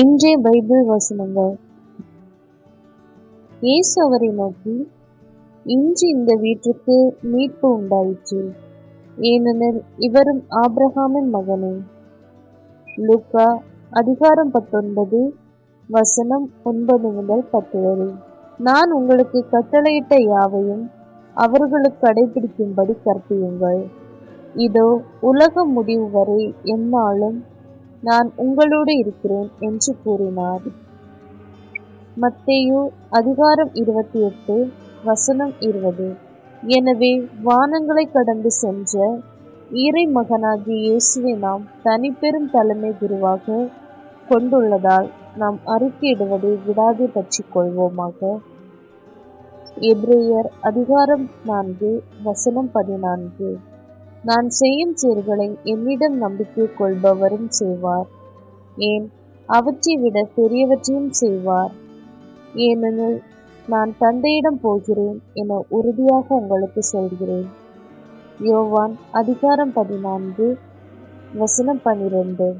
இன்றைய பைபிள் வசனங்கள். இயேசு அவரை நோக்கி இன்று இந்த வீட்டிற்கு மீட்பு உண்டாயிற்று. ஏனெனில் இவரும் ஆப்ரஹாமின் மகனே. லுக்கா அதிகாரம் பத்தொன்பது வசனம் ஒன்பது முதல் பத்து வரை. நான் உங்களுக்கு கட்டளையிட்ட யாவையும் அவர்களுக்கு கடைபிடிக்கும்படி கற்பியுங்கள். இதோ உலகம் முடிவு வரை எந்நாளும் நான் உங்களோடு இருக்கிறேன் என்று கூறினார். மத்தேயு அதிகாரம் இருபத்தி எட்டு வசனம் இருபது. எனவே வானங்களை கடந்து சென்ற ஈரை மகனாகிய இயேசுவை நாம் தனிப்பெரும் தலைமை குருவாக கொண்டுள்ளதால் நாம் அறிக்கையிடுவதை விடாது பற்றி கொள்வோமாக எப்ரேயர் அதிகாரம் நான்கு வசனம் பதினான்கு. நான் செய்யும் செயல்களை என்னிடம் நம்பிக்கை கொள்பவரும் செய்வார். ஏன்? அவற்றை விட பெரியவற்றையும் செய்வார். ஏனெனில் நான் தந்தையிடம் போகிறேன் என உறுதியாக உங்களுக்கு சொல்கிறேன். யோவான் அதிகாரம் பதினான்கு வசனம் பனிரெண்டு